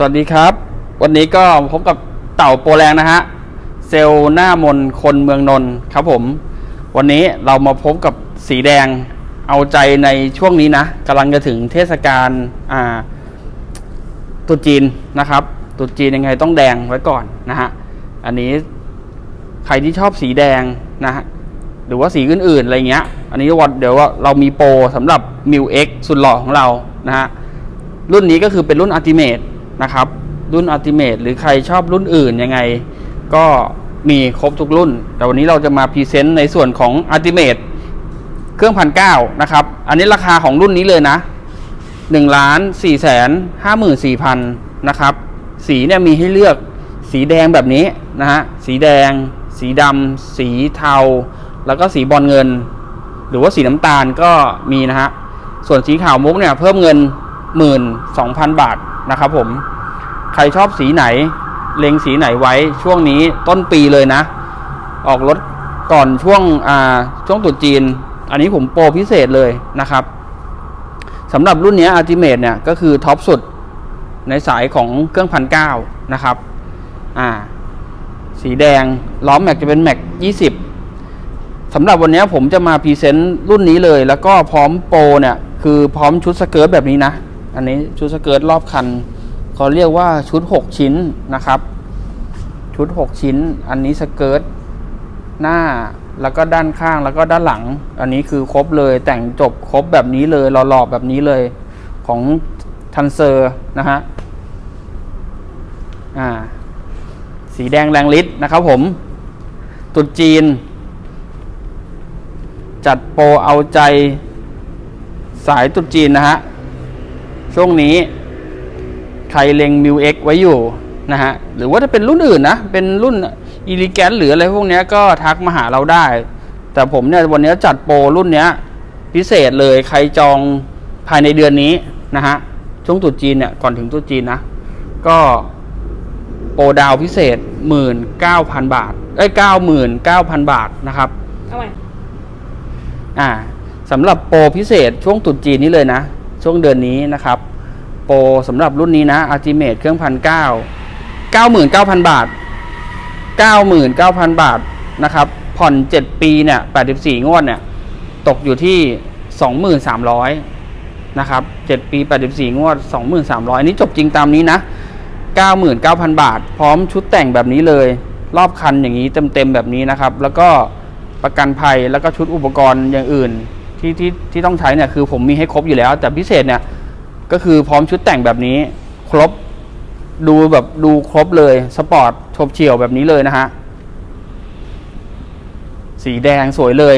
สวัสดีครับ วันนี้ก็พบกับเต่าโปรแรงนะฮะ เซลล์หน้ามนคนเมืองนนท์ครับผม วันนี้เรามาพบกับสีแดงเอาใจในช่วงนี้นะกำลังจะถึงเทศกาลอ่าตุจีนนะครับ ตุจีนยังไงต้องแดงไว้ก่อนนะฮะ อันนี้ใครที่ชอบสีแดงนะฮะหรือว่าสีอื่นๆอะไรเงี้ย อันนี้วันเดี๋ยวว่าเรามีโปรสำหรับ m ิ X สุดหล่อของเรานะฮะรุ่นนี้ก็คือเป็นรุ่น Ultimate นะครับ รุ่น Ultimate หรือใครชอบรุ่นอื่นยังไง ก็มีครบทุกรุ่น แต่วันนี้เราจะมาพรีเซนต์ในส่วนของ Ultimate เครื่องพันเก้านะครับ อันนี้ราคาของรุ่นนี้เลยนะ1ล้าน4แสน54พันนะครับ สีเนี่ยมีให้เลือกสีแดงแบบนี้นะฮะสีแดง สีดำสีเทา แล้วก็สีบอลเงิน หรือว่าสีน้ำตาลก็มีนะฮะส่วนสีขาวมุกเนี่ยเพิ่มเงิน 12,000 บาท นะครับผมใครชอบสีไหน เล็งสีไหนไว้ช่วงนี้ต้นปีเลยนะ ออกรถก่อนช่วงอ่าช่วงตรุษจีน อันนี้ผมโปรพิเศษเลยนะครับสำหรับรุ่นนี้ Ultimate เนี่ยก็คือท็อปสุดในสายของเครื่องพันเก้านะครับอ่าสีแดงล้อมแม็กจะเป็นแม็ก20สำหรับวันนี้ผมจะมาพรีเซนต์รุ่นนี้เลย แล้วก็พร้อมโปรเนี่ย คือพร้อมชุดสเกิร์ตแบบนี้นะ อันนี้ชุดสเกิร์ตรอบคันเขาเรียกว่าชุด 6 ชิ้นนะครับ ชุด 6 ชิ้น อันนี้สเกิร์ตหน้าแล้วก็ด้านข้างแล้วก็ด้านหลัง อันนี้คือครบเลยแต่งจบครบแบบนี้เลยหล่อๆแบบนี้เลยของทันเซอร์นะฮะอ่าสีแดงแรงฤทธิ์นะครับผม ตุดจีน จัดโปรเอาใจสายตุดจีนนะฮะ ช่วงนี้ ใครเล็งมิวเอ็กไว้อยู่นะฮะหรือว่าจะเป็นรุ่นอื่นนะ เป็นรุ่นอีลิแกนหรืออะไรพวกเนี้ยก็ทักมาหาเราได้ แต่ผมเนี่ยวันนี้จัดโปรรุ่นเนี้ย พิเศษเลยใครจองภายในเดือนนี้นะฮะช่วงตรุษจีนเนี่ยก่อนถึงตรุษจีนนะ ก็โปรดาวพิเศษหมื่นเก้าพันบาทเอ้ยเก้าหมื่นเก้าพันบาทนะครับเอาใหม่อ่าสำหรับโปรพิเศษช่วงตรุษจีนนี้เลยนะ ช่วงเดือนนี้นะครับ โปรสำหรับรุ่นนี้นะอัลติเมทเครื่องพันเก้าเก้าหมื่นเก้าพันบาทเก้าหมื่นเก้าพันบาทนะครับ ผ่อนเจ็ดปีเนี่ยแปดสิบสี่งวดเนี่ย ตกอยู่ที่สองหมื่นสามร้อยนะครับเจ็ดปีแปดสิบสี่งวดสองหมื่นสามร้อยนี้จบจริงตามนี้นะเก้าหมื่นเก้าพันบาท พร้อมชุดแต่งแบบนี้เลย รอบคันอย่างนี้เต็มๆแบบนี้นะครับ แล้วก็ประกันภัยแล้วก็ชุดอุปกรณ์อย่างอื่น ที่ที่ที่ต้องใช้เนี่ยคือผมมีให้ครบอยู่แล้ว แต่พิเศษเนี่ยก็คือพร้อมชุดแต่งแบบนี้ ครบดูแบบดูครบเลยสปอร์ตชบเฉี่ยวแบบนี้เลยนะฮะสีแดงสวยเลย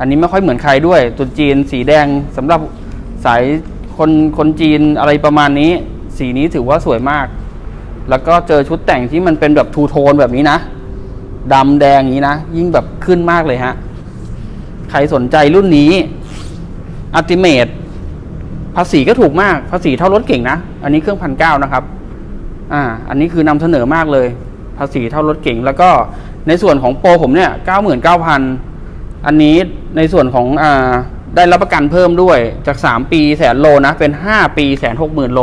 อันนี้ไม่ค่อยเหมือนใครด้วยตรุษจีนสีแดงสำหรับสายคนคนจีนอะไรประมาณนี้ สีนี้ถือว่าสวยมาก แล้วก็เจอชุดแต่งที่มันเป็นแบบทูโทนแบบนี้นะดำแดงนี้นะ ยิ่งแบบขึ้นมากเลยฮะ ครสนใจรุ่นนี้อัติเมตภาษีก็ถูกมาก ภาษีเท่ารถเก่งนะ อันนี้เครื่องพันเก้านะครับ อ่า อันนี้คือนำเสนอมากเลย ภาษีเท่ารถเก่ง แล้วก็ในส่วนของโปรผมเนี่ยเก้าหมื่นเก้าพันอันนี้ในส่วนของอ่าได้รับประกันเพิ่มด้วยจากสามปีแสนโลนะ เป็นห้าปีแสนหกหมื่นโล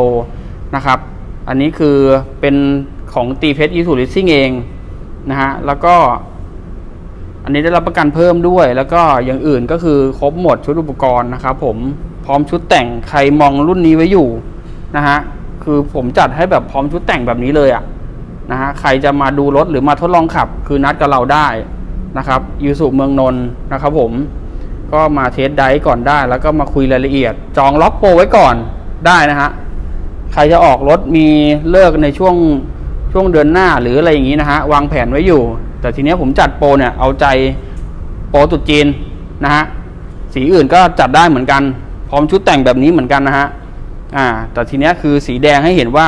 นะครับ อันนี้คือเป็นของตีเพชรอีสูริซิ่งเองนะฮะ แล้วก็ อันนี้ได้รับประกันเพิ่มด้วย แล้วก็อย่างอื่นก็คือครบหมดชุดอุปกรณ์นะครับผมพร้อมชุดแต่งใครมองรุ่นนี้ไว้อยู่นะฮะคือผมจัดให้แบบพร้อมชุดแต่งแบบนี้เลยอะนะฮะใครจะมาดูรถหรือมาทดลองขับ คือนัดกับเราได้นะครับยูสุเมืองนนท์นะครับผมก็มาเทสไดก่อนได้ แล้วก็มาคุยรายละเอียด จองล็อกโปรไว้ก่อนได้นะฮะใครจะออกรถมีเลิกในช่วงช่วงเดือนหน้าหรืออะไรอย่างนี้นะฮะวางแผนไว้อยู่ แต่ทีเนี้ยผมจัดโปรเนี่ยเอาใจโปรตรุษจีนนะฮะสีอื่นก็จัดได้เหมือนกัน พร้อมชุดแต่งแบบนี้เหมือนกันนะฮะอ่าแต่ทีเนี้ยคือสีแดงให้เห็นว่า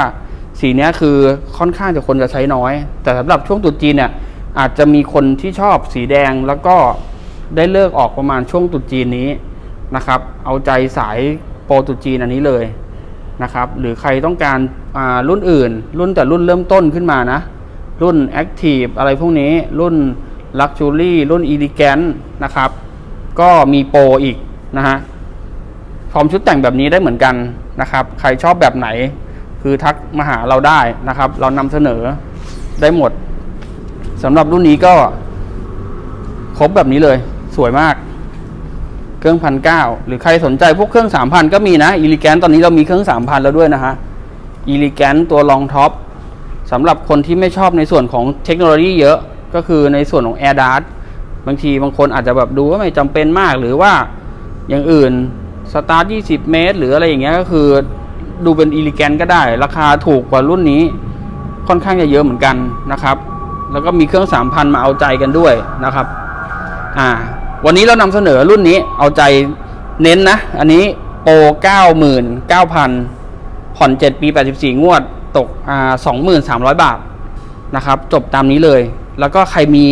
สีเนี้ยคือค่อนข้างจะคนจะใช้น้อย แต่สำหรับช่วงตรุษจีนเนี่ยอาจจะมีคนที่ชอบสีแดงแล้วก็ได้เลิกออกประมาณช่วงตรุษจีนนี้นะครับ เอาใจสายโปรตรุษจีนอันนี้เลยนะครับ หรือใครต้องการรุ่นอื่น รุ่นแต่รุ่นเริ่มต้นขึ้นมานะ รุ่น Active อะไรพวกนี้รุ่น Luxury รุ่น Elegant นะครับ ก็มีโปรอีกนะฮะพร้อมชุดแต่งแบบนี้ได้เหมือนกันนะครับ ใครชอบแบบไหน คือทักมาหาเราได้นะครับ เรานำเสนอได้หมดสำหรับรุ่นนี้ก็ครบแบบนี้เลย สวยมาก เครื่องพันเก้าหรือใครสนใจพวกเครื่องสามพันก็มีนะอีลิแกนตอนนี้เรามีเครื่องสามพันแล้วด้วยนะฮะอีลิแกนตัวรองท็อป สำหรับคนที่ไม่ชอบในส่วนของเทคโนโลยีเยอะก็คือในส่วนของ Air d a r t บางทีบางคนอาจจะแบบดูว่าไม่จำเป็นมากหรือว่าอย่างอื่นสตาร์ท20 เมตร หรืออะไรอย่างเงี้ยก็คือดูเป็นอีลิแกนก็ได้ ราคาถูกกว่ารุ่นนี้ค่อนข้างจะเยอะเหมือนกันนะครับ แล้วก็มีเครื่อง 3,000 มาเอาใจกันด้วยนะครับอ่าวันนี้เรานำเสนอรุ่นนี้เอาใจเน้นนะ อันนี้โปร 99,000 ผ่อน 7 ปี 84 งวด ตกอ่า2,300บาทนะครับ จบตามนี้เลย แล้วก็ใครมี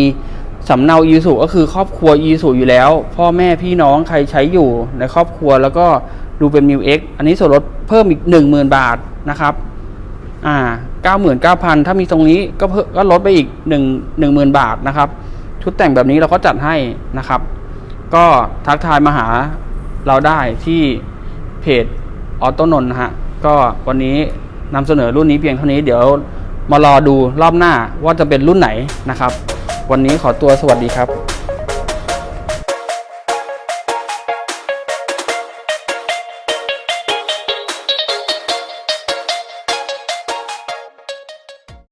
สำเนาอีสุก็คือครอบครัวอีสุอยู่แล้ว พ่อแม่พี่น้องใครใช้อยู่ในครอบครัวแล้วก็ดูเป็นมิวเอ็กอันนี้ส่วนลดเพิ่มอีก 10,000 บาทนะครับอ่าเก้าหมื่นเก้าพันถ้ามีตรงนี้ก็เพิ่มก็ลดไปอีกหนึ่งหมื่นบาทนะครับ ชุดแต่งแบบนี้เราก็จัดให้นะครับ ก็ทักทายมาหาเราได้ที่เพจออโตนนนะฮะก็วันนี้ นำเสนอรุ่นนี้เพียงเท่านี้เดี๋ยวมารอดูรอบหน้าว่าจะเป็นรุ่นไหนนะครับ วันนี้ขอตัวสวัสดีครับ